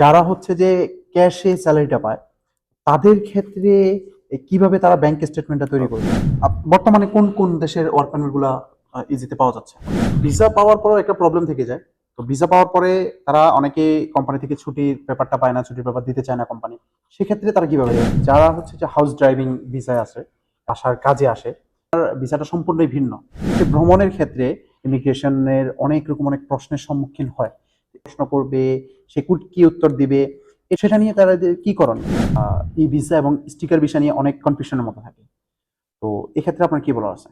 যারা হচ্ছে যে ক্যাশে স্যালারিটা পায়, তাদের ক্ষেত্রে কীভাবে তারা ব্যাংক স্টেটমেন্টটা তৈরি করবে? বর্তমানে কোন কোন দেশের ওয়ার্ক পারমিটগুলো ইজিতে পাওয়া যাচ্ছে? ভিসা পাওয়ার পরও একটা প্রবলেম থেকে যায়। তো ভিসা পাওয়ার পরে তারা অনেকে কোম্পানি থেকে ছুটির পেপারটা পায় না, ছুটির পেপার দিতে চায় না কোম্পানি সেক্ষেত্রে তারা কীভাবে যারা হচ্ছে যে হাউস ড্রাইভিং ভিসায় আসে, আসার কাজে আসে, তার ভিসাটা সম্পূর্ণই ভিন্ন। ভ্রমণের ক্ষেত্রে ইমিগ্রেশনের অনেক রকম অনেক প্রশ্নের সম্মুখীন হয়। প্রশ্ন করবে সে কি উত্তর দিবে? সেটা নিয়ে তারা কি করেন ই ভিসা এবং স্টিকার ভিসা নিয়ে অনেক কনফিউশনের মতো থাকে। তো এক্ষেত্রে আপনার কি বলার আছে?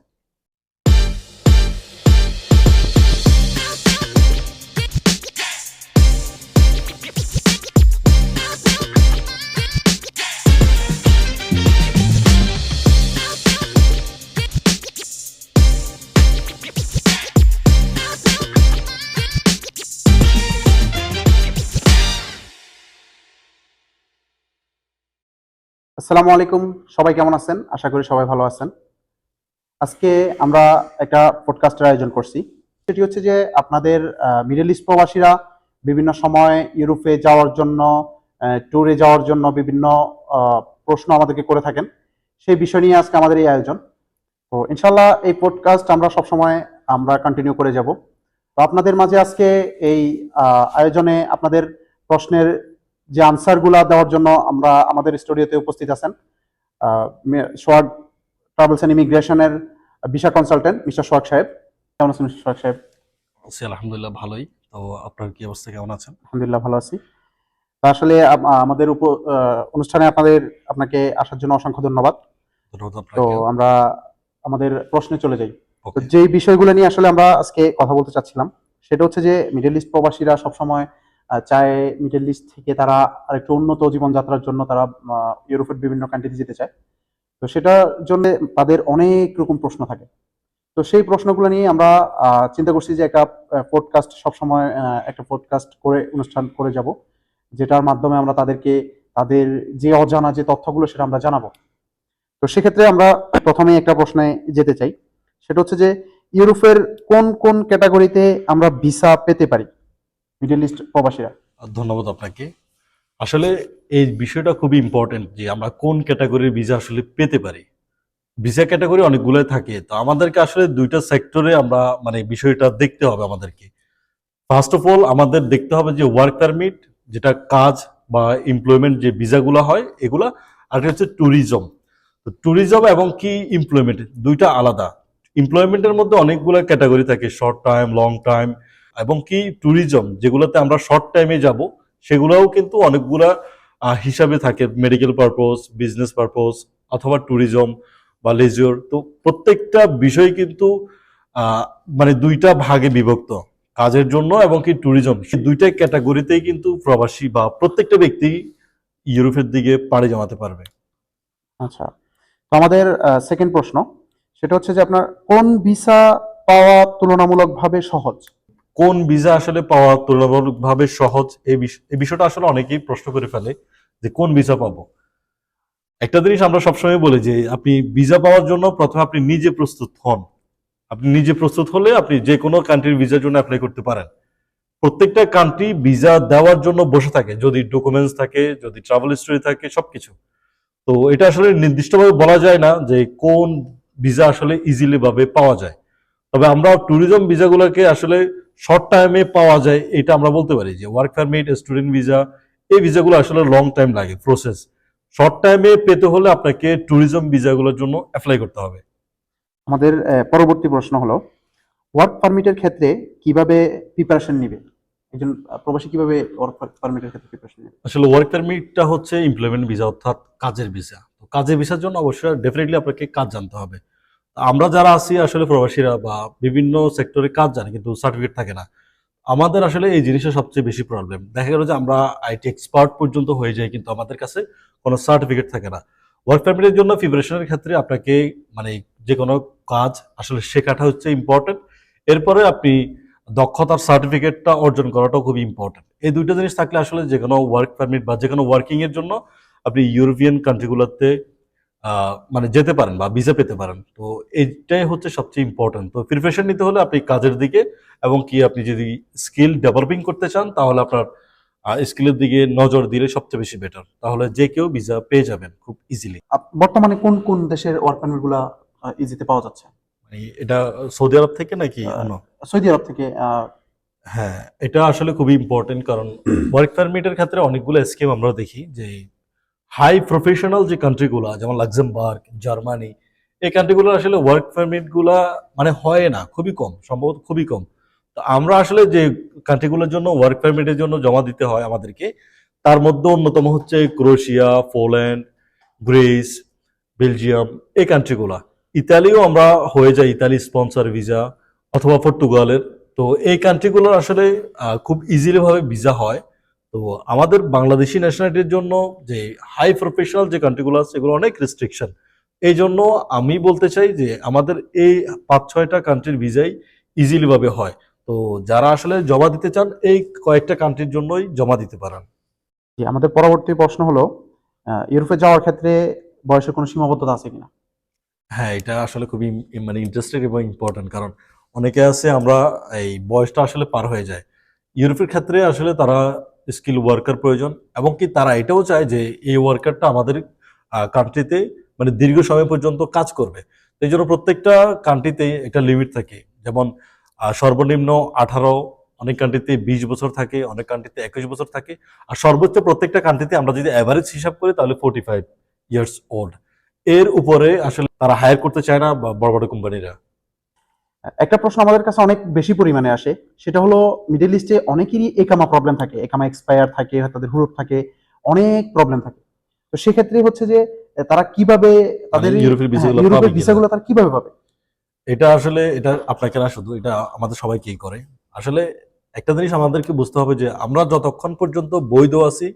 আসসালামু আলাইকুম। সবাই কেমন আছেন? আশা করি সবাই ভালো আছেন। আজকে আমরা একটা পডকাস্টের আয়োজন করছি। সেটি হচ্ছে যে আপনাদের মিডল ইস্ট প্রবাসীরা বিভিন্ন সময় ইউরোপে যাওয়ার জন্য ট্যুরে যাওয়ার জন্য বিভিন্ন প্রশ্ন আমাদেরকে করে থাকেন। সেই বিষয় নিয়ে আজকে আমাদের এই আয়োজন। তো ইনশাল্লাহ এই পডকাস্ট আমরা সবসময় আমরা কন্টিনিউ করে যাব। তো আপনাদের মাঝে আজকে এই আয়োজনে আপনাদের প্রশ্নের যে আনসারগুলা দেওয়ার জন্য আমরা আমাদের স্টুডিওতে উপস্থিত আছেন সোয়াগ ট্রাভেলস অ্যান্ড ইমিগ্রেশনের ভিসা কনসালটেন্ট মিস্টার সোয়াগ সাহেব। কেমন আছেন মিস্টার সোয়াগ সাহেব? আছি আলহামদুলিল্লাহ ভালোই। তো আপনার কি অবস্থা কেমন আছেন? আলহামদুলিল্লাহ ভালো আছি। তা আসলে আমাদের উপ অনুষ্ঠানে আপনাদের আপনাকে আসার জন্য অসংখ্য ধন্যবাদ। তো আমরা আমাদের প্রশ্নে চলে যাই। যেই বিষয়গুলো নিয়ে আসলে আমরা আজকে কথা বলতে চাচ্ছিলাম সেটা হচ্ছে যে মিডল ইস্ট প্রবাসীরা সবসময় চায় মিডল ইস্ট থেকে তারা আরেকটু উন্নত জীবনযাত্রার জন্য তারা ইউরোপের বিভিন্ন কান্ট্রিতে যেতে চায়। তো সেটার জন্য তাদের অনেক রকম প্রশ্ন থাকে। তো সেই প্রশ্নগুলো নিয়ে আমরা চিন্তা করছি যে একটা পডকাস্ট সবসময় একটা পডকাস্ট করে, অনুষ্ঠান করে যাব, যেটার মাধ্যমে আমরা তাদেরকে, তাদের যে অজানা যে তথ্যগুলো সেটা আমরা জানাব। তো সেক্ষেত্রে আমরা প্রথমেই একটা প্রশ্নে যেতে চাই। সেটা হচ্ছে যে ইউরোপের কোন কোন ক্যাটাগরিতে আমরা ভিসা পেতে পারি? মিডল ইস্ট প্রবাসীরা। ধন্যবাদ আপনাকে। আসলে এই বিষয়টা খুবই ইম্পর্টেন্ট যে আমরা কোন ক্যাটাগরির ভিসা আসলে পেতে পারি। ভিসা ক্যাটাগরি অনেকগুলোই থাকে। তো আমাদেরকে আসলে দুইটা সেক্টরে আমরা মানে বিষয়টা দেখতে হবে আমাদেরকে। ফার্স্ট অফ অল আমাদের দেখতে হবে যে ওয়ার্ক পারমিট যেটা কাজ বা এমপ্লয়মেন্ট যে ভিসাগুলো হয়, এগুলা, আর হচ্ছে ট্যুরিজম তো ট্যুরিজম এবং কি এমপ্লয়মেন্ট দুইটা আলাদা। এমপ্লয়মেন্টের মধ্যে অনেকগুলো ক্যাটাগরি থাকে শর্ট টাইম লং টাইম এবং কি ট্যুরিজম যেগুলোতে আমরা শর্ট টাইমে যাব, সেগুলোও কিন্তু অনেকগুলা হিসাবে থাকে মেডিকেল পারপোজ বিজনেস পারপোজ অথবা ট্যুরিজম বা লেজিওর তো প্রত্যেকটা বিষয় কিন্তু মানে দুইটা ভাগে বিভক্ত, কাজের জন্য এবং কি ট্যুরিজম সেই দুইটা ক্যাটাগরিতেই কিন্তু প্রবাসী বা প্রত্যেকটা ব্যক্তি ইউরোপের দিকে পাড়ি জমাতে পারবে। আচ্ছা তো আমাদের সেকেন্ড প্রশ্ন, সেটা হচ্ছে যে আপনার কোন ভিসা পাওয়া তুলনামূলকভাবে সহজ? কোন ভিসা আসলে পাওয়া তুলনামূলকভাবে সহজ, এই বিষ- এই বিষয়টা আসলে অনেকেই প্রশ্ন করে ফেলে যে কোন ভিসা পাবো? একটা জিনিস আমরা সবসময় বলি যে আপনি ভিসা পাওয়ার জন্য প্রথমে আপনি নিজে প্রস্তুত হন। আপনি নিজে প্রস্তুত হলে আপনি যে কোনো কান্ট্রির ভিসার জন্য অ্যাপ্লাই করতে পারেন। প্রত্যেকটা কান্ট্রি ভিসা দেওয়ার জন্য বসে থাকে, যদি ডকুমেন্টস থাকে, যদি ট্রাভেল হিস্টোরি থাকে, সবকিছু। তো এটা আসলে নির্দিষ্টভাবে বলা যায় না যে কোন ভিসা আসলে ইজিলি ভাবে পাওয়া যায়। তবে আমরা ট্যুরিজম ভিসাগুলোকে আসলে শর্ট টাইমে পাওয়া যায় এটা আমরা বলতে পারি যে ওয়ার্ক পারমিট স্টুডেন্ট ভিসা এই ভিসাগুলো আসলে লং টাইম লাগে প্রসেস শর্ট টাইমে পেতে হলে আপনাকে ট্যুরিজম ভিসাগুলোর জন্য অ্যাপ্লাই করতে হবে। আমাদের পরবর্তী প্রশ্ন হলো ওয়ার্ক পারমিটের ক্ষেত্রে কীভাবে প্রিপারেশন নিবে? একজন প্রবাসী কীভাবে ওয়ার্ক পারমিটের ক্ষেত্রে প্রিপারেশন নেবে? আসলে ওয়ার্ক পারমিটটা হচ্ছে এমপ্লয়মেন্ট ভিসা অর্থাৎ কাজের ভিসা তো কাজের ভিসার জন্য অবশ্যই ডেফিনেটলি আপনাকে কাজ জানতে হবে। আমরা যারা আছি আসলে প্রবাসীরা বা বিভিন্ন সেক্টরে কাজ জানি, কিন্তু সার্টিফিকেট থাকে না। আমাদের আসলে এই জিনিসটা সবচেয়ে বেশি প্রবলেম দেখা গেল যে আমরা আইটি এক্সপার্ট পর্যন্ত হয়ে যাই, কিন্তু আমাদের কাছে কোনো সার্টিফিকেট থাকে না। ওয়ার্ক পারমিটের জন্য প্রিপারেশনের ক্ষেত্রে আপনাকে মানে যে কোনো কাজ আসলে শেখাটা হচ্ছে ইম্পর্টেন্ট এরপরে আপনি দক্ষতার সার্টিফিকেটটা অর্জন করাটাও খুবই ইম্পর্টেন্ট এই দুইটা জিনিস থাকলে আসলে যে কোনো ওয়ার্ক পারমিট বা যে কোনো ওয়ার্কিং এর জন্য আপনি ইউরোপিয়ান কান্ট্রিগুলোতে মানে যেতে পারেন বা ভিসা পেতে পারেন। তো এইটাই হচ্ছে সবচেয়ে ইম্পর্টেন্ট তো প্রিপারেশন নিতে হলে আপনি কাজের দিকে এবং কি আপনি যদি স্কিল ডেভেলপিং করতে চান তাহলে আপনার স্কিলের দিকে নজর দিলে সবচেয়ে বেশি বেটার তাহলে যে কেউ ভিসা পেয়ে যাবেন খুব ইজিলি বর্তমানে কোন কোন দেশের ওয়ার্ক পারমিটগুলা ইজিতে পাওয়া যাচ্ছে? মানে এটা সৌদি আরব থেকে নাকি সৌদি আরব থেকে হ্যাঁ এটা আসলে খুবই ইম্পর্টেন্ট কারণ ওয়ার্ক পারমিটের ক্ষেত্রে অনেকগুলো স্কিম আমরা দেখি যে হাই প্রফেশনাল যে কান্ট্রিগুলো যেমন লাক্সেমবার্গ জার্মানি এই কান্ট্রিগুলো আসলে ওয়ার্ক পারমিটগুলা মানে হয় না, খুবই কম, সম্ভবত খুবই কম। তো আমরা আসলে যে কান্ট্রিগুলোর জন্য ওয়ার্ক পারমিটের জন্য জমা দিতে হয় আমাদেরকে, তার মধ্যে অন্যতম হচ্ছে ক্রোয়েশিয়া পোল্যান্ড গ্রিস বেলজিয়াম এই কান্ট্রিগুলা ইতালিও আমরা হয়ে যাই ইতালি স্পন্সর ভিসা অথবা পর্তুগালের তো এই কান্ট্রিগুলোর আসলে খুব ইজিলি ভাবে ভিসা হয়। তো আমাদের বাংলাদেশি ন্যাশনালিটির জন্য যে হাই প্রফেশনাল যে কান্ট্রিগুলো আছে সেগুলো অনেক রেস্ট্রিকশন এই জন্য আমি বলতে চাই যে আমাদের এই পাঁচ ছয়টা কান্ট্রির ভিজাই ইজিলিভাবে হয়। তো যারা আসলে জমা দিতে চান এই কয়েকটা কান্ট্রির জন্যই জমা দিতে পারেন। জি, আমাদের পরবর্তী প্রশ্ন হলো ইউরোপে যাওয়ার ক্ষেত্রে বয়সের কোনো সীমাবদ্ধতা আছে কিনা? হ্যাঁ এটা আসলে খুবই মানে ইন্টারেস্টেড এবং ইম্পর্টেন্ট কারণ অনেকে আছে আমরা এই বয়সটা আসলে পার হয়ে যায়। ইউরোপের ক্ষেত্রে আসলে তারা স্কিল ওয়ার্কার প্রয়োজন এবং কি তারা এটাও চায় যে এই ওয়ার্কারটা আমাদের কান্ট্রিতে মানে দীর্ঘ সময় পর্যন্ত কাজ করবে। এই জন্য প্রত্যেকটা কান্ট্রিতে একটা লিমিট থাকে। যেমন সর্বনিম্ন আঠারো, অনেক কান্ট্রিতে বিশ বছর থাকে, অনেক কান্ট্রিতে একুশ বছর থাকে। আর সর্বোচ্চ প্রত্যেকটা কান্ট্রিতে আমরা যদি অ্যাভারেজ হিসাব করি, তাহলে ফোর্টি ফাইভ ইয়ার্স ওল্ড এর উপরে আসলে তারা হায়ার করতে চায় না বড় বড় কোম্পানিরা একটা প্রশ্ন আমাদের কাছে অনেক বেশি পরিমাণে আসে সেটা হলো মিডল ইস্টে অনেকেরই একামা প্রবলেম থাকে একামা এক্সপায়ার থাকে তাদের হুরুপ থাকে অনেক প্রবলেম থাকে। তো সেক্ষেত্রে হচ্ছে যে তারা কীভাবে তাদের ইউরোপের হ্যাঁ, ভিসাগুলো ইউরোপের? ভিসাগুলো তারা কীভাবে পাবে? এটা আসলে এটা আপনাকে না শুধু এটা আমাদের সবাইকেই করে। আসলে একটা জিনিস আমাদেরকে বুঝতে হবে যে আমরা যতক্ষণ পর্যন্ত বৈধ আছি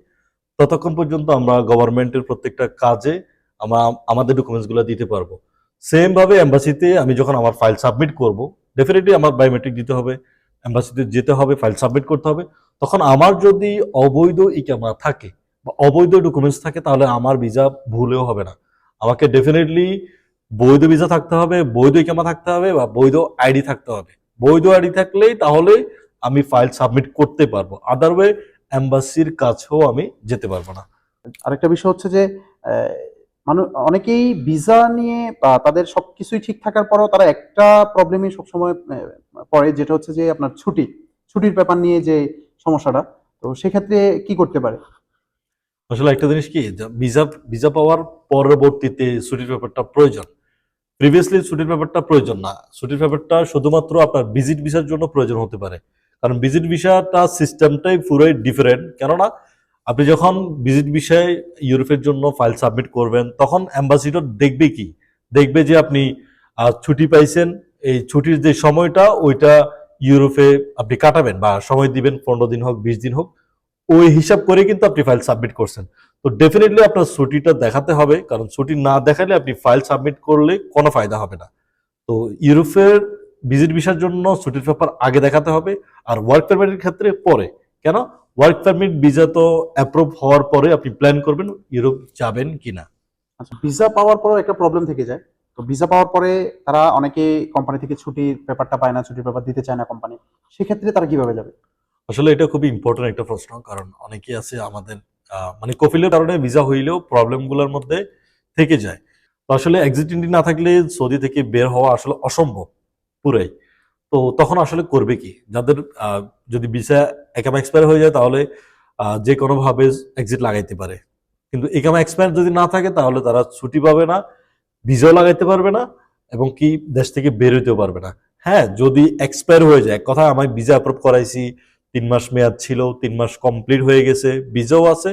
ততক্ষণ পর্যন্ত আমরা গভর্নমেন্টের প্রত্যেকটা কাজে আমরা আমাদের ডকুমেন্টসগুলো দিতে পারব। সেম ভাবে এম্বাসিতে আমি যখন আমার ফাইল সাবমিট করব ডেফিনেটলি আমার বায়োমেট্রিক দিতে হবে এম্বাসিতে যেতে হবে ফাইল সাবমিট করতে হবে। তখন আমার যদি অবৈধ ইকামা থাকে বা অবৈধ ডকুমেন্টস থাকে, তাহলে আমার ভিসা ভুলেও হবে না। আমাকে ডেফিনেটলি বৈধ ভিসা থাকতে হবে, বৈধ ইকামা থাকতে হবে বা বৈধ আইডি থাকতে হবে। বৈধ আইডি থাকলেই তাহলে আমি ফাইল সাবমিট করতে পারব। আদারওয়ে এম্বাসির কাছেও আমি যেতে পারব না। আরেকটা বিষয় হচ্ছে যে মানুষ অনেকেই ভিসা নিয়ে তাদের সবকিছুই ঠিক থাকার পরেও তারা একটা প্রবলেমই সবসময় পড়ে, যেটা হচ্ছে যে আপনার ছুটি। ছুটির ব্যাপার নিয়ে যে সমস্যাটা, তো সেক্ষেত্রে কি করতে পারে? আসলে একটা জিনিস কি ভিসা ভিসা পাওয়ার পরবর্তীতে ছুটির ব্যাপারটা প্রয়োজন। প্রিভিয়াসলি ছুটির ব্যাপারটা প্রয়োজন না। ছুটির ব্যাপারটা শুধুমাত্র আপনার ভিজিট ভিসার জন্য প্রয়োজন হতে পারে। কারণ ভিজিট ভিসাটা সিস্টেমটাই পুরোই ডিফারেন্ট কেননা আপনি যখন ভিজিট বিষয়ে ইউরোপের জন্য ফাইল সাবমিট করবেন, তখন অ্যাম্বাসিডর দেখবে কি? দেখবে যে আপনি ছুটি পাইছেন, এই ছুটির যে সময়টা, ওইটা ইউরোপে আপনি কাটাবেন বা সময় দিবেন, পনেরো দিন হোক, বিশ দিন হোক, ওই হিসাব করে কিন্তু আপনি ফাইল সাবমিট করছেন। তো ডেফিনেটলি আপনার ছুটিটা দেখাতে হবে, কারণ ছুটি না দেখালে আপনি ফাইল সাবমিট করলে কোনো ফায়দা হবে না। তো ইউরোপের ভিজিট ভিসার জন্য ছুটির পেপার আগে দেখাতে হবে, আর ওয়ার্ক পারমিটের ক্ষেত্রে পরে। কেন? ওয়ার্ক পারমিট ভিসা তো অ্যাপ্রুভ হওয়ার পরে আপনি প্ল্যান করবেন ইউরোপ যাবেন কিনা। আচ্ছা ভিসা পাওয়ার পরেও একটা প্রবলেম থেকে যায়। তো ভিসা পাওয়ার পরে তারা অনেকে কোম্পানি থেকে ছুটির পেপারটা পায় না ছুটির পেপার দিতে চায় না কোম্পানি সেক্ষেত্রে তারা কীভাবে যাবে? আসলে এটা খুবই ইম্পর্টেন্ট একটা প্রশ্ন কারণ অনেকেই আছে আমাদের মানে কফিলের কারণে ভিসা হইলেও প্রবলেমগুলোর মধ্যে থেকে যায়। তো আসলে এক্সিটিংটি না থাকলে সৌদি থেকে বের হওয়া আসলে অসম্ভব পুরাই। তো তখন আসলে করবে কি? যাদের যদি ভিসা একামা এক্সপায়ার হয়ে যায় তাহলে যে কোনো ভাবে এক্সিট লাগাইতে পারে। কিন্তু একামা এক্সপায়ার যদি না থাকে তাহলে তারা ছুটি পাবে না ভিসাও লাগাইতে পারবে না এবং কি দেশ থেকে বের হইতেও পারবে না। হ্যাঁ যদি এক্সপায়ার হয়ে যায়, কথা আমি ভিসা অ্যাপ্রুভ করাইছি, তিন মাস মেয়াদ ছিল, তিন মাস কমপ্লিট হয়ে গেছে ভিসাও আছে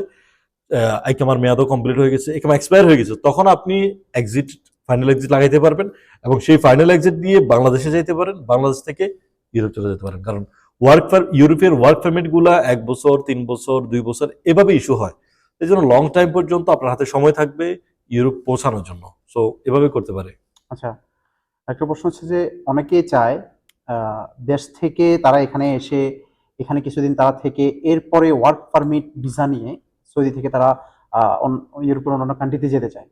আমার মেয়াদও কমপ্লিট হয়ে গেছে, একামা এক্সপায়ার হয়ে গেছে, তখন আপনি এক্সিট ফাইনাল এক্সিট লাগাইতে পারবেন এবং সেই ফাইনাল এক্সিট দিয়ে বাংলাদেশে যেতে পারেন, বাংলাদেশ থেকে ইউরোপ চলে যেতে পারেন। কারণ ওয়ার্ক ইউরোপের ওয়ার্ক পারমিটগুলা এক বছর, তিন বছর, দুই বছর এভাবে ইস্যু হয়। এই জন্য লং টাইম পর্যন্ত আপনার হাতে সময় থাকবে ইউরোপ পৌঁছানোর জন্য। সো এভাবে করতে পারে। আচ্ছা একটা প্রশ্ন হচ্ছে যে অনেকেই চায় দেশ থেকে তারা এখানে এসে, এখানে কিছুদিন তারা থেকে এরপরে ওয়ার্ক পারমিট ভিসা নিয়ে সৌদি থেকে তারা ইউরোপের অন্যান্য কান্ট্রিতে যেতে চায়।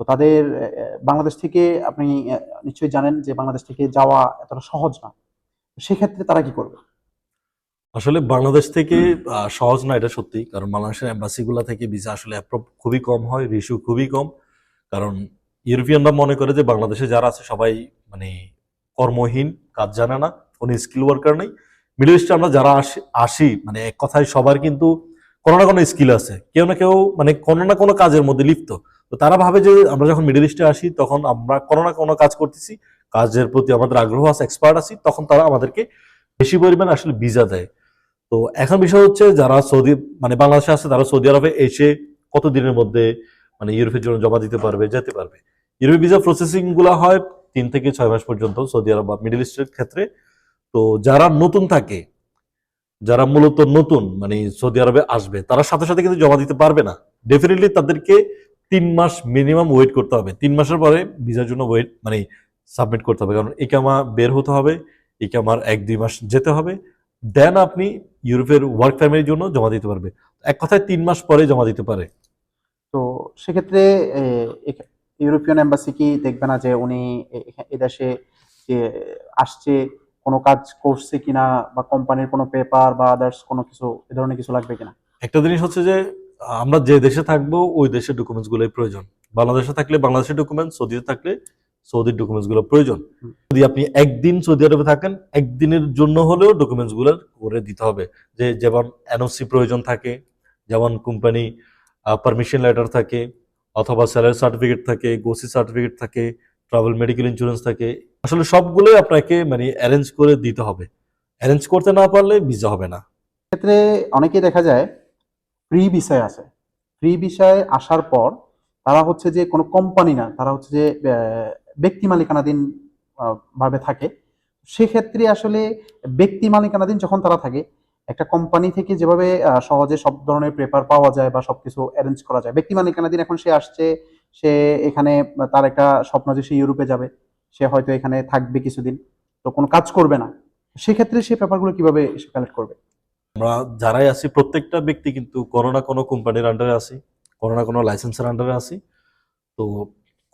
তো তাদের বাংলাদেশ থেকে আপনি নিশ্চয়ই জানেন যে বাংলাদেশ থেকে যাওয়া এতটা সহজ না। সেক্ষেত্রে তারা কি করবে? আসলে বাংলাদেশ থেকে সহজ না এটা সত্যি। কারণ বাংলাদেশের এম্বাসি গুলা থেকে ভিসা আসলে অ্যাপ্রুভ খুবই কম হয়, রিস্যু খুবই কম। কারণ ইউরোপিয়ানরা মনে করে যে বাংলাদেশে যারা আছে সবাই মানে কর্মহীন, কাজ জানে না, কোনো স্কিল ওয়ার্কার নেই। মিডল ইস্টে আমরা যারা আসি মানে এক কথায় সবার কিন্তু কোনো না কোনো স্কিল আছে। কেউ না কেউ মানে কোনো না কোনো কাজের মধ্যে লিপ্ত। তো তারা ভাবে যে আমরা যখন মিডল ইস্টে আসি, তখন আমরা কোনো না কোনো কাজ করতেছি। কাজের প্রতি আমাদের আগ্রহ আছে এক্সপার্ট আছি, তখন তারা আমাদেরকে বেশি পরিমাণে আসলে ভিসা দেয়। তো এখন বিষয় হচ্ছে যারা সৌদি মানে বাংলাদেশে আছে, তারা সৌদি আরবে এসে কত দিনের মধ্যে মানে ইউরোপের জন্য জমা দিতে পারবে, যেতে পারবে? ইউরোপ ভিসা প্রসেসিংগুলা হয় তিন থেকে ছয় মাস পর্যন্ত সৌদি আরব বা মিডল ইস্টের ক্ষেত্রে। তো যারা নতুন থাকে যারা মূলত নতুন মানে সৌদি আরবে আসবে, তারা সাথে সাথে কিন্তু জমা দিতে পারবে না। ডেফিনেটলি তাদেরকে তিন মাস মিনিমাম ওয়েট করতে হবে। তিন মাসের পরে ভিসার জন্য ওয়েট মানে সাবমিট করতে হবে। কারণ ইকামা বের হতে হবে, ইকামার এক, দুই মাস যেতে হবে। দেন আপনি ইউরোপের ওয়ার্ক ফ্যামিলির জন্য জমা দিতে পারবে। এক কথায় তিন মাস পরে জমা দিতে পারে। তো সেক্ষেত্রে ইউরোপিয়ান এম্বাসি কি দেখবে না যে উনি এদেশে আসছে কোনো কাজ করছে কিনা বা কোম্পানির কোনো পেপার বা আদার্স কোনো কিছু এ ধরনের কিছু লাগবে কিনা? একটা জিনিস হচ্ছে যে আমরা যে দেশে থাকব ওই দেশের ডকুমেন্টস গুলোই প্রয়োজন। বাংলাদেশে থাকলে বাংলাদেশের ডকুমেন্ট সৌদিতে থাকলে সৌদির ডকুমেন্টসগুলো প্রয়োজন। যদি আপনি একদিন সৌদি আরবে থাকেন একদিনের জন্য হলেও ডকুমেন্টসগুলো করে দিতে হবে। যে যেমন এনওসি প্রয়োজন থাকে যেমন কোম্পানি পারমিশন লেটার থাকে অথবা স্যালারি সার্টিফিকেট থাকে গোসি সার্টিফিকেট থাকে ট্রাভেল মেডিকেল ইন্স্যুরেন্স থাকে। আসলে সবগুলোই আপনাকে মানে অ্যারেঞ্জ করে দিতে হবে। অ্যারেঞ্জ করতে না পারলে ভিসা হবে না। ক্ষেত্রে অনেকেই দেখা যায় ফ্রি বিষয় আছে ফ্রি বিষয়ে আসার পর তারা হচ্ছে যে কোনো কোম্পানি না, তারা হচ্ছে যে ব্যক্তি মালিকানাধীন ভাবে থাকে। সেক্ষেত্রে আসলে ব্যক্তি মালিকানাধীন যখন তারা থাকে, একটা কোম্পানি থেকে যেভাবে সহজে সব ধরনের পেপার পাওয়া যায় বা সবকিছু অ্যারেঞ্জ করা যায়। ব্যক্তি মালিকানাধীন এখন সে আসছে সে এখানে তার একটা স্বপ্ন যে সে ইউরোপে যাবে, সে হয়তো এখানে থাকবে কিছুদিন। তো কোনো কাজ করবে না। সেক্ষেত্রে সে পেপারগুলো কীভাবে কালেক্ট করবে? আমরা যারাই আছি, প্রত্যেকটা ব্যক্তি কিন্তু কোনো না কোনো কোম্পানির আন্ডারে আছি কোনো না কোনো লাইসেন্সের আন্ডারে আছি। তো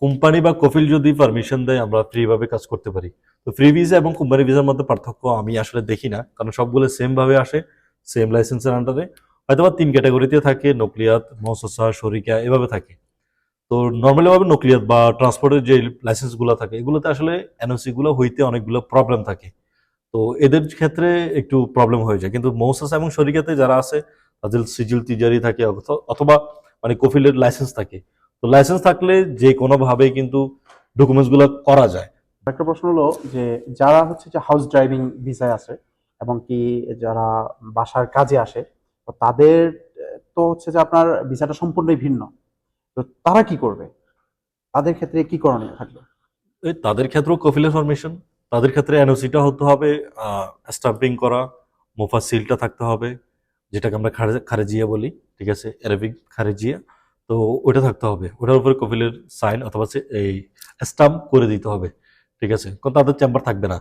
কোম্পানি বা কফিল যদি পারমিশন দেয়, আমরা ফ্রিভাবে কাজ করতে পারি। তো ফ্রি ভিসা এবং কোম্পানি ভিসার মধ্যে পার্থক্য আমি আসলে দেখি না, কারণ সবগুলো সেমভাবে আসে সেম লাইসেন্সের আন্ডারে হয়তো বা তিন ক্যাটাগরিতে থাকে, নকলিয়াত মহসসা শরিকা, এভাবে থাকে। তো নর্মালি ভাবে নকলিয়াত বা ট্রান্সপোর্টের যে লাইসেন্সগুলো থাকে, এগুলোতে আসলে এনওসি গুলো হইতে অনেকগুলো প্রবলেম থাকে। তো এদের ক্ষেত্রে একটু প্রবলেম হয়ে যায়। কিন্তু মৌসাস এবং শরিকাতে যারা আছে, তাদের সিজিল তিজারি থাকে, অথ- অথবা মানে কফিলের লাইসেন্স থাকে। তো লাইসেন্স থাকলে যে কোনো ভাবে কিন্তু ডকুমেন্টসগুলো করা যায়। একটা প্রশ্ন হলো যে, যারা হচ্ছে যে হাউস ড্রাইভিং ভিসায় আছে এবং কি যারা বাসার কাজে আসে, তো তাদের, তো হচ্ছে যে আপনার ভিসাটা সম্পূর্ণই ভিন্ন। তো তারা কি করবে? তাদের ক্ষেত্রে কি করণীয় থাকবে? তাদের ক্ষেত্রেও কফিলের ফরমেশন তাদের ক্ষেত্রে এনওসিটা হতে হবে স্টাম্পিং করা মোফা সিলটা থাকতে হবে, যেটাকে আমরা খারেজিয়া বলি, ঠিক আছে? অ্যারাবিক খারেজিয়া। তো ওটা থাকতে হবে। ওটার উপরে কফিলের সাইন অথবা এই স্টাম্প করে দিতে হবে, ঠিক আছে? কারণ তাদের চেম্বার থাকবে না।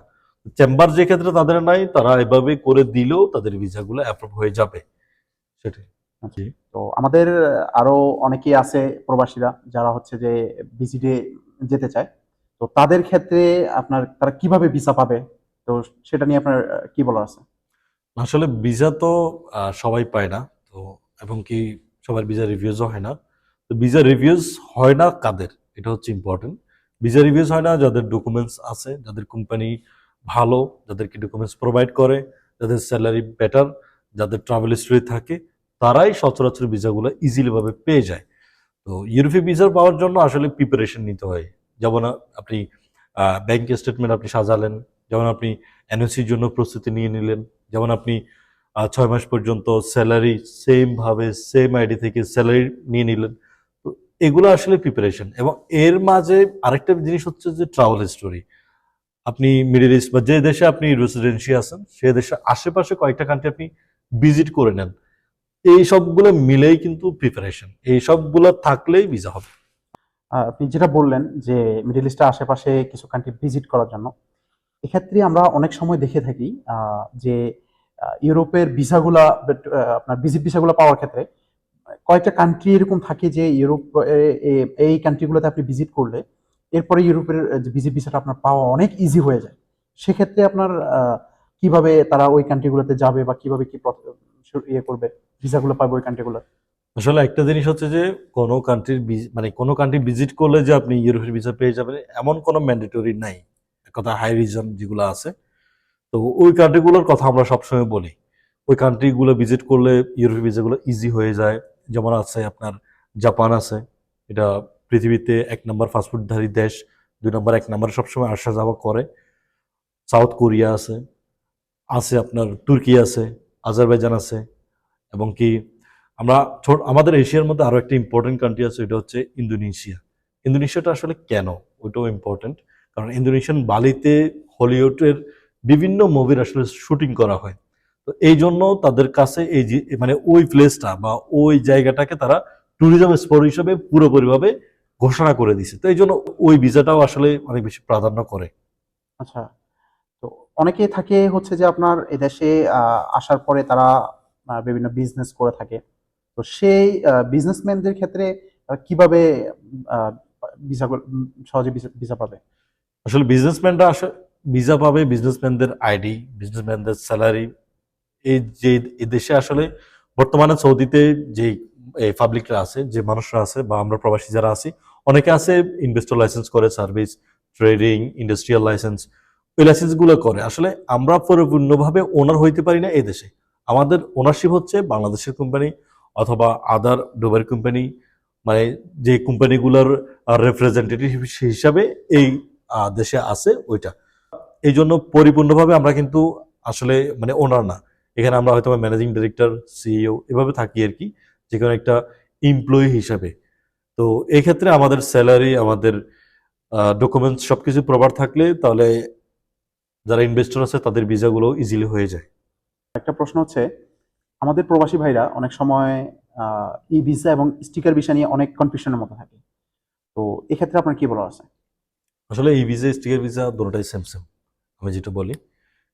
চেম্বার যে ক্ষেত্রে তাদের নাই, তারা এভাবে করে দিলেও তাদের ভিসাগুলো অ্যাপ্রুভ হয়ে যাবে। সেটাই। তো আমাদের আরও অনেকেই আছে প্রবাসীরা যারা হচ্ছে যে ভিজিটে যেতে চায়। তো তাদের ক্ষেত্রে আপনার তারা কীভাবে ভিসা পাবে? তো সেটা নিয়ে আপনার কি বলার আছে? আসলে ভিসা তো সবাই পায় না। তো এবং কি সবার ভিসা রিভিউজও হয় না। তো ভিসা রিভিউজ হয় না কাদের? এটা হচ্ছে ইম্পর্টেন্ট ভিসা রিভিউজ হয় না যাদের ডকুমেন্টস আছে যাদের কোম্পানি ভালো যাদেরকে ডকুমেন্টস প্রোভাইড করে যাদের স্যালারি বেটার যাদের ট্রাভেল হিস্ট্রি থাকে। তারাই সচরাচর ভিসাগুলো ইজিলি ভাবে পেয়ে যায়। তো ইউরোপীয় ভিসা পাওয়ার জন্য আসলে প্রিপারেশন নিতে হয়। যেমন আপনি ব্যাংকের স্টেটমেন্ট আপনি সাজালেন, যেমন আপনি এনওসির জন্য প্রস্তুতি নিয়ে নিলেন, যেমন আপনি ছয় মাস পর্যন্ত স্যালারি সেম ভাবে সেম আইডি থেকে স্যালারি নিয়ে নিলেন। তো এগুলো আসলে প্রিপারেশন এবং এর মাঝে আরেকটা জিনিস হচ্ছে যে ট্রাভেল হিস্টোরি আপনি মিডিল ইস্ট বা যে দেশে আপনি রেসিডেন্সি আছেন, সে দেশে আশেপাশে কয়েকটা কান্ট্রি আপনি ভিজিট করে নেন। এই সবগুলো মিলেই কিন্তু প্রিপারেশন এই সবগুলো থাকলেই ভিসা হবে। আপনি যেটা বললেন যে মিডল ইস্টের আশেপাশে কিছু কান্ট্রি ভিজিট করার জন্য, এক্ষেত্রে আমরা অনেক সময় দেখে থাকি যে ইউরোপের ভিসাগুলা আপনার ভিজিট ভিসাগুলো পাওয়ার ক্ষেত্রে, কয়েকটা কান্ট্রি এরকম থাকে যে, ইউরোপ এই কান্ট্রিগুলোতে আপনি ভিজিট করলে, এরপরে ইউরোপের ভিজিট ভিসাটা আপনার পাওয়া অনেক ইজি হয়ে যায়। সেক্ষেত্রে আপনার কীভাবে তারা ওই কান্ট্রিগুলোতে যাবে বা কীভাবে কি ইয়ে করবে? ভিসাগুলো পাবে ওই কান্ট্রিগুলো আসলে একটা জিনিস হচ্ছে যে, কোনো কান্ট্রির মানে কোনো কান্ট্রি ভিজিট করলে যে আপনি ইউরোপের ভিসা পেয়ে যাবেন, এমন কোনো ম্যান্ডেটরি নাই। কথা হাই রিজন যেগুলো আছে। তো ওই কান্ট্রিগুলোর কথা আমরা সবসময় বলি। ওই কান্ট্রিগুলো ভিজিট করলে ইউরোপের ভিসাগুলো ইজি হয়ে যায়। যেমন আছে আপনার জাপান আছে। এটা পৃথিবীতে এক নম্বর ফাস্টফুডধারী দেশ, দুই নম্বর এক নম্বর সবসময় আসা যাওয়া করে। সাউথ কোরিয়া আছে। আছে আপনার তুর্কি আছে, আজারবাইজান আছে। এবং কি আমরা আমাদের এশিয়ার মধ্যে আরও একটা ইম্পর্টেন্ট কান্ট্রি আছে এটা হচ্ছে ইন্দোনেশিয়া। ইন্দোনেশিয়াটা আসলে কেন? ওইটাও ইম্পর্টেন্ট কারণ ইন্দোনেশিয়ান বালিতে হলিউডের বিভিন্ন মুভির আসলে শুটিং করা হয়। তো এই জন্য তাদের কাছে এই যে মানে ওই প্লেসটা বা ওই জায়গাটাকে তারা ট্যুরিজম স্পট হিসেবে পুরোপুরিভাবে ঘোষণা করে দিছে তো এই জন্য ওই ভিসাটাও আসলে অনেক বেশি প্রাধান্য করে। আচ্ছা তো অনেকে থাকে হচ্ছে যে আপনার এদেশে আসার পরে তারা বিভিন্ন বিজনেস করে থাকে। তো সেই বিজনেসম্যানদের ক্ষেত্রে কীভাবে ভিসা সহজে ভিসা পাবে? আসলে বিজনেসম্যানরা আসলে ভিসা পাবে বিজনেসম্যানদের আইডি বিজনেসম্যানদের স্যালারি এই যে, এই দেশে আসলে বর্তমানে সৌদিতে যে পাবলিকরা আছে, যে মানুষরা আছে বা আমরা প্রবাসী যারা আছি, অনেকে আছে ইনভেস্টর লাইসেন্স করে সার্ভিস ট্রেডিং ইন্ডাস্ট্রিয়াল লাইসেন্স ওই লাইসেন্সগুলো করে। আসলে আমরা পরিপূর্ণভাবে ওনার হইতে পারি না এই দেশে। আমাদের ওনারশিপ হচ্ছে বাংলাদেশের কোম্পানি অথবা আদার ডুবাই কোম্পানি মানে যে কোম্পানিগুলোর রিপ্রেজেন্টেটিভ হিসাবে এই দেশে আছে ওইটা। এই জন্য পরিপূর্ণভাবে আমরা কিন্তু আসলে মানে ওনার না। এখানে আমরা হয়তো ম্যানেজিং ডিরেক্টর সিইও এভাবে থাকি আর কি, যে কোনো একটা এমপ্লয়ি হিসাবে। তো এই ক্ষেত্রে আমাদের স্যালারি আমাদের ডকুমেন্টস সবকিছু প্রপার থাকলে তাহলে যারা ইনভেস্টর আছে তাদের ভিসাগুলো ইজিলি হয়ে যায়। একটা প্রশ্ন হচ্ছে, আমাদের প্রবাসী ভাইরা অনেক সময় ই ভিসা এবং স্টিকার ভিসা নিয়ে অনেক কনফিউশনের মতো থাকে। তো এক্ষেত্রে আপনার কি বলার আছে? আসলে এই ভিসা, স্টিকার ভিসা দুটোটাই সেম সেম আমি যেটা বলি,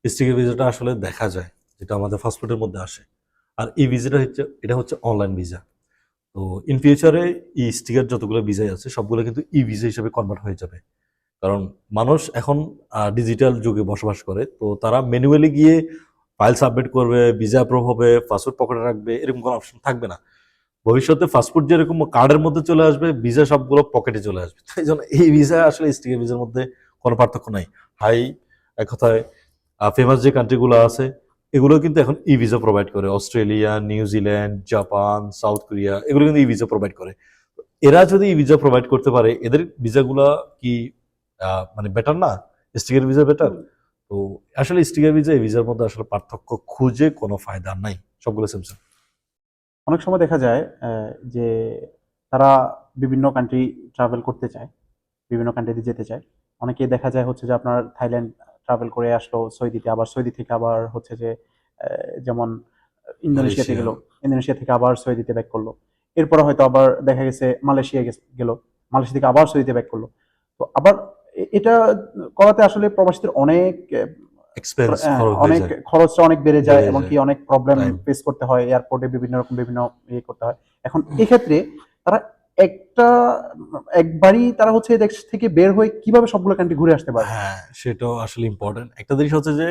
স্টিকার ভিসাটা আসলে দেখা যায়, যেটা আমাদের পাসপোর্টের মধ্যে আসে। আর ই ভিসাটা হচ্ছে, এটা হচ্ছে অনলাইন ভিসা। তো ইন ফিউচারে ই স্টিকার যতগুলো ভিসাই আছে, সবগুলো কিন্তু ই ভিসা হিসেবে কনভার্ট হয়ে যাবে। কারণ মানুষ এখন ডিজিটাল যুগে বসবাস করে, তো তারা ম্যানুয়ালি গিয়ে ফাইল সাবমিট করবে ভিসা অ্যাপ্রুভ হবে পাসপোর্ট পকেটে রাখবে, এরকম কোনো অপশন থাকবে না। ভবিষ্যতে পাসপোর্ট যেরকম কার্ডের মধ্যে চলে আসবে ভিসা সবগুলো পকেটে চলে আসবে। তো এই জন্য এই ভিসা আসলে স্টিকের ভিসার মধ্যে কোনো পার্থক্য নাই। হাই এক কথায় ফেমাস যে কান্ট্রিগুলো আছে, এগুলো কিন্তু এখন ই ভিসা প্রোভাইড করে। Australia New Zealand Japan, South Korea, এগুলো কিন্তু ই ভিসা প্রোভাইড করে। এরা যদি ই ভিসা প্রোভাইড করতে পারে, এদের ভিসাগুলা কি মানে বেটার না? স্টিকের ভিসা বেটার তো আসলে স্টিকের ভিসা এই ভিসার মধ্যে আসলে পার্থক্য খুঁজে কোনো ফায়দা নাই। সবগুলো সেম সেম অনেক সময় দেখা যায় যে তারা বিভিন্ন কান্ট্রি ট্রাভেল করতে চায় বিভিন্ন কান্ট্রিতে যেতে চায়। অনেকে দেখা যায় হচ্ছে যে আপনার থাইল্যান্ড ট্রাভেল করে আসলো সৌদিতে আবার সৌদি থেকে আবার হচ্ছে যে যেমন ইন্দোনেশিয়াতে। গেল ইন্দোনেশিয়া থেকে আবার সৌদিতে ব্যাক করল। এরপরে হয়তো আবার দেখা গেছে মালয়েশিয়া গেল মালয়েশিয়া থেকে আবার সৌদিতে ব্যাক করল। তো আবার এটা করাতে আসলে প্রবাসীদের অনেক হ্যাঁ, অনেক খরচটা অনেক বেড়ে যায় এবং কি অনেক প্রবলেম ফেস করতে হয় এয়ারপোর্টে বিভিন্ন রকম বিভিন্ন ইয়ে করতে হয়। এখন এক্ষেত্রে তারা একটা একবারই তারা হচ্ছে এই দেশ থেকে বের হয়ে কীভাবে সবগুলো কান্ট্রি ঘুরে আসতে পারে? হ্যাঁ সেটাও আসলে ইম্পর্টেন্ট একটা জিনিস হচ্ছে যে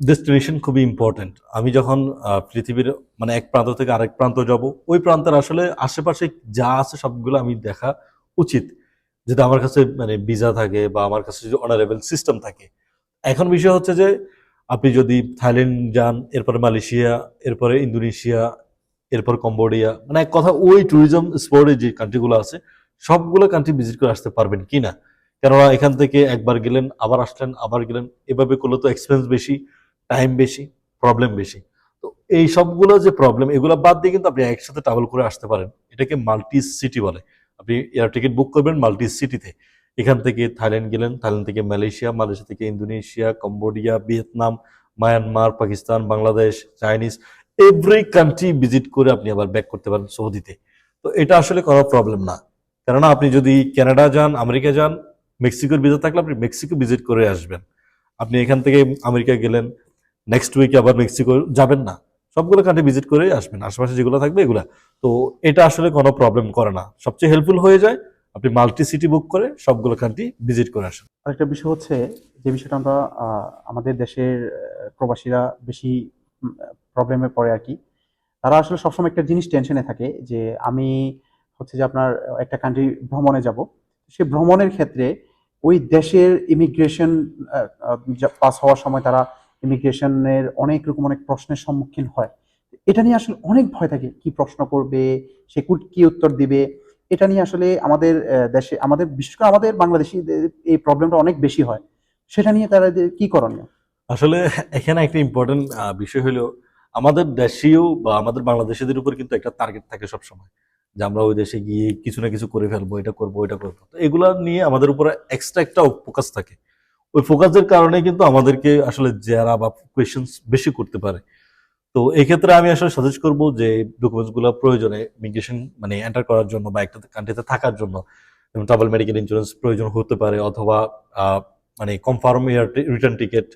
ডেস্টিনেশন খুবই ইম্পর্টেন্ট আমি যখন পৃথিবীর মানে এক প্রান্ত থেকে আরেক প্রান্ত যাব ওই প্রান্তের আসলে আশেপাশে যা আছে সবগুলো আমি দেখা উচিত। যেটা আমার কাছে মানে ভিসা থাকে বা আমার কাছে যদি অনারেবল সিস্টেম থাকে। এখন বিষয় হচ্ছে যে, আপনি যদি থাইল্যান্ড যান, এরপরে মালয়েশিয়া, এরপরে ইন্দোনেশিয়া, এরপর কম্বোডিয়া মানে এক কথা ওই ট্যুরিজম স্পটে যে কান্ট্রিগুলো আছে, সবগুলো কান্ট্রি ভিজিট করে আসতে পারবেন কি না? কেননা এখান থেকে একবার গেলেন, আবার আসলেন, আবার গেলেন, এভাবে করলে তো এক্সপেন্স বেশি টাইম বেশি প্রবলেম বেশি। তো এই সবগুলো যে প্রবলেম এগুলো বাদ দিয়ে কিন্তু আপনি একসাথে ট্রাভেল করে আসতে পারেন। এটাকে মাল্টি সিটি বলে। আপনি এয়ার টিকিট বুক করবেন মাল্টি সিটিতে এখান থেকে থাইল্যান্ড গেলেন, থাইল্যান্ড থেকে মালয়েশিয়া মালয়েশিয়া থেকে Indonesia, Cambodia, Vietnam, Myanmar, Pakistan, Bangladesh, Chinese every country visit করে আপনি আবার ব্যাক করতে পারেন সৌদিতে। তো এটা আসলে কোনো প্রবলেম না। কেননা আপনি যদি কানাডা যান, আমেরিকা যান মেক্সিকোর ভিসা থাকলে আপনি মেক্সিকো ভিজিট করে আসবেন। আপনি এখান থেকে আমেরিকা গেলেন নেক্সট উইকে আবার মেক্সিকো যাবেন না। সবগুলো কান্ট্রি ভিজিট করে আসবেন। আশেপাশে যেগুলো থাকবে এগুলা। তো এটা আসলে কোনো প্রবলেম করে না। সবচেয়ে হেল্পফুল হয়ে যায়, আপনি মাল্টি সিটি বুক করে সবগুলো কান্ট্রি ভিজিট করে আসেন। আরেকটা বিষয় হচ্ছে, যে বিষয়টা আমরা আমাদের দেশের প্রবাসীরা বেশি প্রবলেমে পড়ে আর কি। তারা আসলে সবসময় একটা জিনিস টেনশনে থাকে, যে আমি হচ্ছে যে আপনার একটা কান্ট্রি ভ্রমণে যাব। সে ভ্রমণের ক্ষেত্রে ওই দেশের ইমিগ্রেশন পাস হওয়ার সময় তারা ইমিগ্রেশনের অনেক রকম অনেক প্রশ্নের সম্মুখীন হয়। এটা নিয়ে আসলে অনেক ভয় থাকে, কি প্রশ্ন করবে, সে কি উত্তর দিবে। এটা নিয়ে আসলে আমাদের দেশে, আমাদের, বিশেষ করে আমাদের বাংলাদেশি এই প্রবলেমটা অনেক বেশি হয়। সেটা নিয়ে তারা কি করণীয়? আসলে এখানে একটা ইম্পর্টেন্ট বিষয় হলো আমাদের দেশীয় বা আমাদের বাংলাদেশিদের উপর কিন্তু একটা টার্গেট থাকে সবসময়, যে আমরা ওই দেশে গিয়ে কিছু না কিছু করে ফেলব, এটা করব এটা করব। তো এগুলা নিয়ে আমাদের উপরে এক্সট্রা একটা ফোকাস থাকে। ওই ফোকাসের কারণে কিন্তু আমাদেরকে আসলে জেরা বা কোয়েশন বেশি করতে পারে। তো এক্ষেত্রে আমি আসলে সাজেস্ট করব যে ডকুমেন্টসগুলো প্রয়োজনে ইমিগ্রেশন মানে এন্টার করার জন্য বা একটা কান্ট্রিতে থাকার জন্য, যেমন ট্রাভেল মেডিকেল ইন্স্যুরেন্স প্রয়োজন হতে পারে অথবা মানে কনফার্ম রিটার্ন টিকিট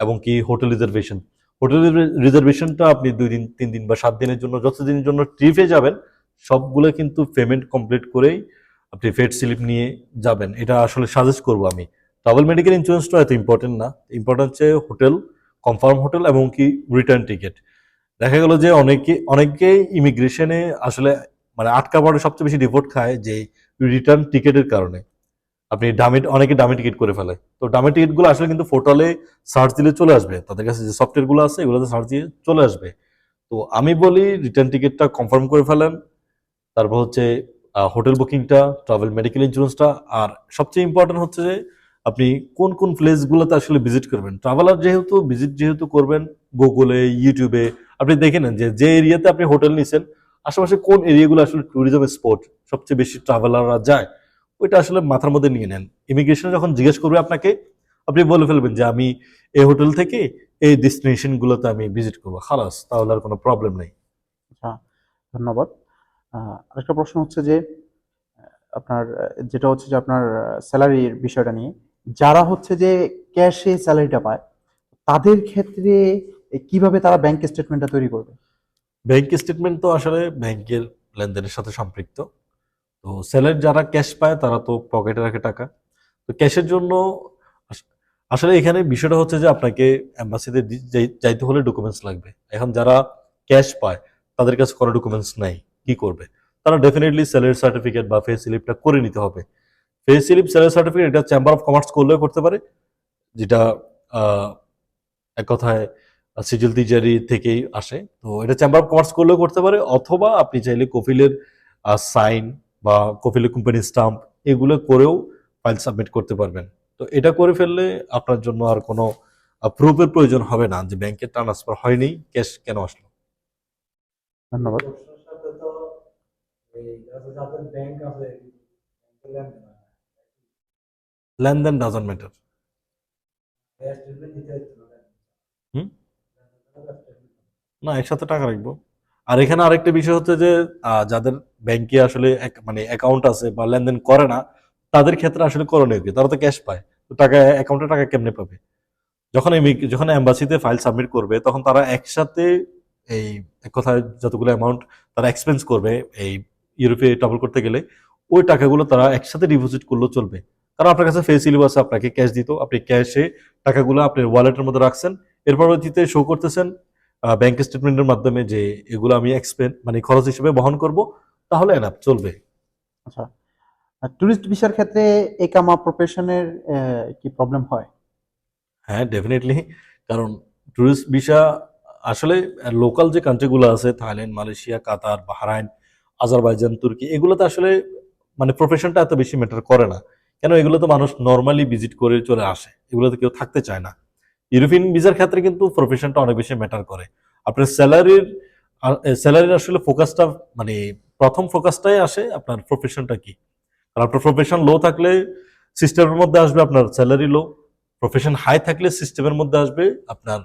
এবং কি হোটেল রিজার্ভেশন হোটেল রিজার্ভেশনটা আপনি দুই দিন, তিন দিন বা সাত দিনের জন্য যতদিনের জন্য ট্রিপে যাবেন, সবগুলো কিন্তু পেমেন্ট কমপ্লিট করেই আপনি ফেড স্লিপ নিয়ে যাবেন। এটা আসলে সাজেস্ট করব আমি। ট্রাভেল মেডিকেল ইন্স্যুরেন্সটা এত ইম্পর্টেন্ট না। ইম্পর্টেন্ট হচ্ছে হোটেল কনফার্ম হোটেল এবং কি রিটার্ন টিকিট দেখা গেল যে অনেকে অনেকেই ইমিগ্রেশনে আসলে মানে আটকা পড়ে সবচেয়ে বেশি রিপোর্ট খায় যে রিটার্ন টিকিটের কারণে। আপনি ডামি অনেকে ডামি টিকিট করে ফেলে। তো ডামি টিকিটগুলো আসলে কিন্তু পোর্টালে সার্চ দিলে চলে আসবে। তাদের কাছে যে সফটওয়্যারগুলো আছে, এগুলোতে সার্চ দিয়ে চলে আসবে। তো আমি বলি রিটার্ন টিকিটটা কনফার্ম করে ফেলেন। তারপর হচ্ছে হোটেল বুকিংটা ট্রাভেল মেডিকেল ইন্স্যুরেন্সটা আর সবচেয়ে ইম্পর্টেন্ট হচ্ছে যে আপনি কোন কোন প্লেসগুলোতে আসলে ভিজিট করবেন? ট্রাভেলার যেহেতু ভিজিট যেহেতু করবেন গুগলে ইউটিউবে আপনি দেখে নেন যে যে এরিয়াতে আপনি হোটেল নিছেন, আশেপাশে কোন এরিয়াগুলো আসলে ট্যুরিজম স্পট সবচেয়ে বেশি ট্রাভেলাররা যায়, ওইটা আসলে মাথার মধ্যে নিয়ে নেন। ইমিগ্রেশন যখন জিজ্ঞেস করবে আপনাকে, আপনি বলে ফেলবেন যে, আমি এই হোটেল থেকে এই ডেস্টিনেশনগুলোতে আমি ভিজিট করব। খালাস, তাহলে আর কোনো প্রবলেম নেই। আচ্ছা ধন্যবাদ। আরেকটা প্রশ্ন হচ্ছে যে, আপনার, যেটা হচ্ছে যে আপনার স্যালারির বিষয়টা নিয়ে। যারা হচ্ছে যে ক্যাশে স্যালারিটা পায়, তাদের ক্ষেত্রে কীভাবে তারা ব্যাংক স্টেটমেন্টটা তৈরি করবে? ব্যাংক স্টেটমেন্ট তো আসলে ব্যাংকের লেনদেনের সাথে সম্পৃক্ত। তো স্যালারি যারা ক্যাশ পায়, তারা তো পকেটে রাখে টাকা। তো ক্যাশের জন্য আসলে এখানে বিষয়টা হচ্ছে যে আপনাকে অ্যাম্বাসিতে যাইতে হলে ডকুমেন্টস লাগবে। এখন যারা ক্যাশ পায়, তাদের কাছে কোনো ডকুমেন্টস নাই, কি করবে? তারা ডেফিনেটলি স্যালারি সার্টিফিকেট বা ফে স্লিপটা করে নিতে হবে। ফে স্লিপ স্যালারি সার্টিফিকেট এটা চেম্বার অফ কমার্স করলেও করতে পারে যেটা এক কথায় সিজিল তিজারি থেকেই আসে। তো এটা চেম্বার অফ কমার্স করলেও করতে পারে অথবা আপনি চাইলে কফিলের সাইন বা কফিলের কোম্পানির স্টাম্প এগুলো করেও ফাইল সাবমিট করতে পারবেন। তো এটা করে ফেললে আপনার জন্য আর কোনো প্রুফের প্রয়োজন হবে না যে ব্যাংকে ট্রান্সফার হয়নি ক্যাশ কেন আসলো। ধন্যবাদ। ব্যাংক আছে লেনদেন। ডাজন ম্যাটার না, একসাথে টাকা রাখব। আর এখানে আরেকটা বিষয় হচ্ছে যে যাদের ব্যাংকে আসলে মানে অ্যাকাউন্ট আছে বা লেনদেন করে না, তাদের ক্ষেত্রে আসলে করণীয় কি? তারা তো ক্যাশ পায়। তো টাকা অ্যাকাউন্টে টাকা কেমনে পাবে? যখন যখন এম্বাসিতে ফাইল সাবমিট করবে, তখন তারা একসাথে এই, এক কথায় যতগুলো অ্যামাউন্ট তারা এক্সপেন্স করবে এই ইউরোপে ট্রাভেল করতে গেলে, ওই টাকাগুলো তারা একসাথে ডিপোজিট করলেও চলবে। কারণ আপনার কাছে ফেসিলিটি আছে আপনাকে ক্যাশ দিত আপনি ক্যাশে টাকাগুলো আপনি ওয়ালেটের মধ্যে রাখছেন। এর পরবর্তীতে শো করতেছেন ব্যাংক স্টেটমেন্টের মাধ্যমে যে এগুলো আমি এক্সপেন মানে খরচ হিসেবে বহন করব তাহলে এনাফ চলবে। আচ্ছা ট্যুরিস্ট ভিসার ক্ষেত্রে একামা প্রফেশনের কি প্রবলেম হয়? হ্যাঁ ডেফিনেটলি কারণ ট্যুরিস্ট ভিসা আসলে লোকাল যে কান্ট্রিগুলো আছে Thailand Malaysia Qatar Bahrain Azerbaijan তুর্কি এগুলোতে আসলে মানে প্রফেশনটা এত বেশি ম্যাটার করে না। কেন এগুলো তো মানুষ নর্মালি ভিজিট করে চলে আসে? এগুলোতে কেউ থাকতে চায় না। ইউরোপিয়ান ভিসার ক্ষেত্রে কিন্তু প্রফেশনটা অনেক বেশি ম্যাটার করে। আপনার স্যালারির স্যালারির আসলে ফোকাসটা মানে প্রথম ফোকাসটাই আসে আপনার প্রফেশনটা কি? কারণ আপনার প্রফেশন লো থাকলে সিস্টেমের মধ্যে আসবে আপনার স্যালারি লো প্রফেশন হাই থাকলে সিস্টেমের মধ্যে আসবে আপনার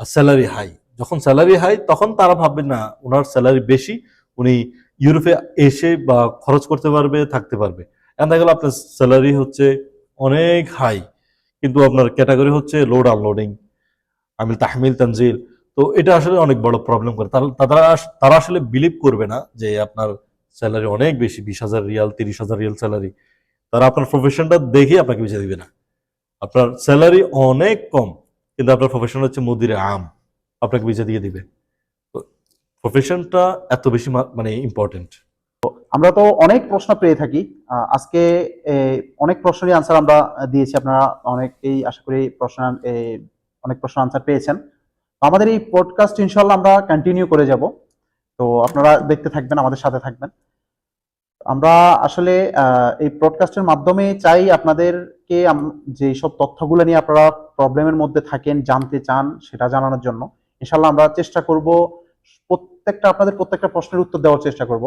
স্যালারি হাই যখন স্যালারি হাই তখন তারা ভাববে, না ওনার স্যালারি বেশি, উনি ইউরোপে এসে বা খরচ করতে পারবে, থাকতে পারবে। এখন দেখা গেল আপনার স্যালারি হচ্ছে অনেক হাই কিন্তু আপনার ক্যাটাগরি হচ্ছে লোড আনলোডিং আমিল তাহমিল তানজিল। তো এটা আসলে অনেক বড় প্রবলেম করে। তারা তারা আসলে বিলিভ করবে না যে আপনার স্যালারি অনেক বেশি, বিশ হাজার রিয়াল, তিরিশ হাজার রিয়াল স্যালারি তারা আপনার প্রফেশনটা দেখে আপনাকে ভিসা দিবে না। আপনার স্যালারি অনেক কম, কিন্তু আপনার প্রফেশন হচ্ছে মুদিরে আম, আপনাকে ভিসা দিয়ে দিবে। তো প্রফেশনটা এত বেশি মানে ইম্পর্টেন্ট আমরা তো অনেক প্রশ্ন পেয়ে থাকি। আজকে অনেক প্রশ্নেরই আনসার আমরা দিয়েছি। আপনারা অনেকেই আশা করি প্রশ্ন অনেক প্রশ্ন আনসার পেয়েছেন। আমাদের এই পডকাস্ট ইনশাল্লাহ আমরা কন্টিনিউ করে যাব। তো আপনারা দেখতে থাকবেন, আমাদের সাথে থাকবেন। আমরা আসলে এই পডকাস্টের মাধ্যমে চাই আপনাদেরকে যে সব তথ্যগুলো নিয়ে আপনারা প্রবলেমের মধ্যে থাকেন, জানতে চান, সেটা জানানোর জন্য ইনশাল্লাহ আমরা চেষ্টা করব, প্রত্যেকটা, আপনাদের প্রত্যেকটা প্রশ্নের উত্তর দেওয়ার চেষ্টা করব।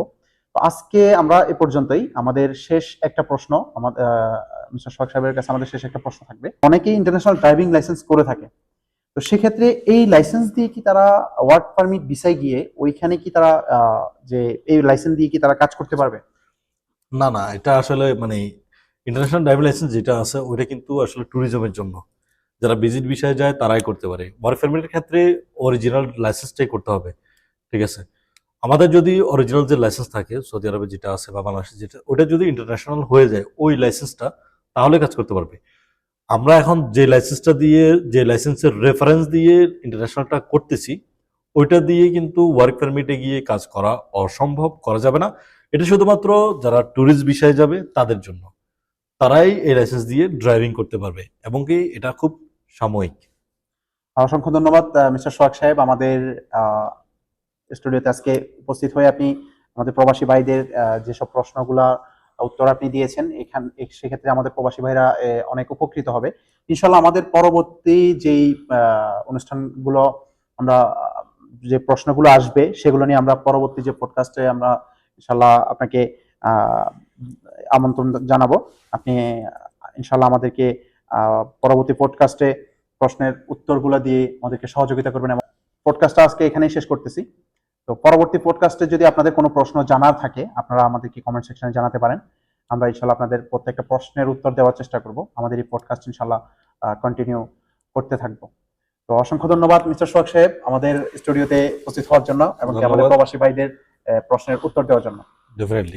তো আজকে আমরা এ পর্যন্তই। আমাদের শেষ একটা প্রশ্ন আমাদের মিস্টার সাহেবের কাছে আমাদের শেষ একটা প্রশ্ন থাকবে। অনেকেই ইন্টারন্যাশনাল ড্রাইভিং লাইসেন্স করে থাকে। তো সেক্ষেত্রে এই লাইসেন্স দিয়ে কি তারা ওয়ার্ক পারমিট ভিসায় গিয়ে ওইখানে কি তারা যে এই লাইসেন্স দিয়ে কি তারা কাজ করতে পারবে? না না, এটা আসলে মানে ইন্টারন্যাশনাল ড্রাইভিং লাইসেন্স যেটা আছে, ওইটা কিন্তু আসলে ট্যুরিজমের জন্য। যারা ভিজিট বিষয়ে যায়, তারাই করতে পারে। ওয়ার্ক পারমিটের ক্ষেত্রে অরিজিনাল লাইসেন্সটাই করতে হবে, ঠিক আছে? আমাদের যদি অরিজিনাল যে লাইসেন্স থাকে, সৌদি আরবে যেটা আছে বা বাংলাদেশে যেটা, ওটা যদি ইন্টারন্যাশনাল হয়ে যায়, ওই লাইসেন্সটা তাহলে কাজ করতে পারবে। আমরা এখন যে লাইসেন্সটা দিয়ে, যে লাইসেন্সের রেফারেন্স দিয়ে ইন্টারন্যাশনালটা করতেছি, ওইটা দিয়ে কিন্তু ওয়ার্ক পারমিটে গিয়ে কাজ করা অসম্ভব, করা যাবে না। এটা শুধুমাত্র যারা ট্যুরিস্ট বিষয়ে যাবে, তাদের জন্য। তারাই এই লাইসেন্স দিয়ে ড্রাইভিং করতে পারবে, এবং কি এটা খুব সাময়িক। অসংখ্য ধন্যবাদ মিস্টার সোহাগ সাহেব, আমাদের স্টুডিওতে আজকে উপস্থিত হয়ে আপনি আমাদের প্রবাসী ভাইদের যেসব প্রশ্নগুলা, উত্তর আপনি দিয়েছেন, এখান সেক্ষেত্রে আমাদের প্রবাসী ভাইরা অনেক উপকৃত হবে। ইনশাল্লাহ আমাদের পরবর্তী যেই অনুষ্ঠানগুলো আমরা, যে প্রশ্নগুলো আসবে, সেগুলো নিয়ে আমরা পরবর্তী যে পডকাস্টে আমরা ইনশাল্লাহ আপনাকে আমন্ত্রণ জানাব। আপনি ইনশাল্লাহ আমাদেরকে পরবর্তী পডকাস্টে প্রশ্নের উত্তরগুলো দিয়ে আমাদেরকে সহযোগিতা করবেন এবং পডকাস্টটা আজকে এখানেই শেষ করতেছি। তো পরবর্তী পডকাস্টে যদি আপনাদের কোনো প্রশ্ন জানার থাকে আপনারা আমাদেরকে কমেন্ট সেকশনে জানাতে পারেন। আমরা ইনশাল্লাহ আপনাদের প্রত্যেকটা প্রশ্নের উত্তর দেওয়ার চেষ্টা করব। আমাদের এই পডকাস্ট ইনশাল্লাহ কন্টিনিউ করতে থাকব। তো অসংখ্য ধন্যবাদ মিস্টার সোহাগ সাহেব আমাদের স্টুডিওতে উপস্থিত হওয়ার জন্য এবং আমাদের প্রবাসী ভাইদের প্রশ্নের উত্তর দেওয়ার জন্য। ডেফিনেটলি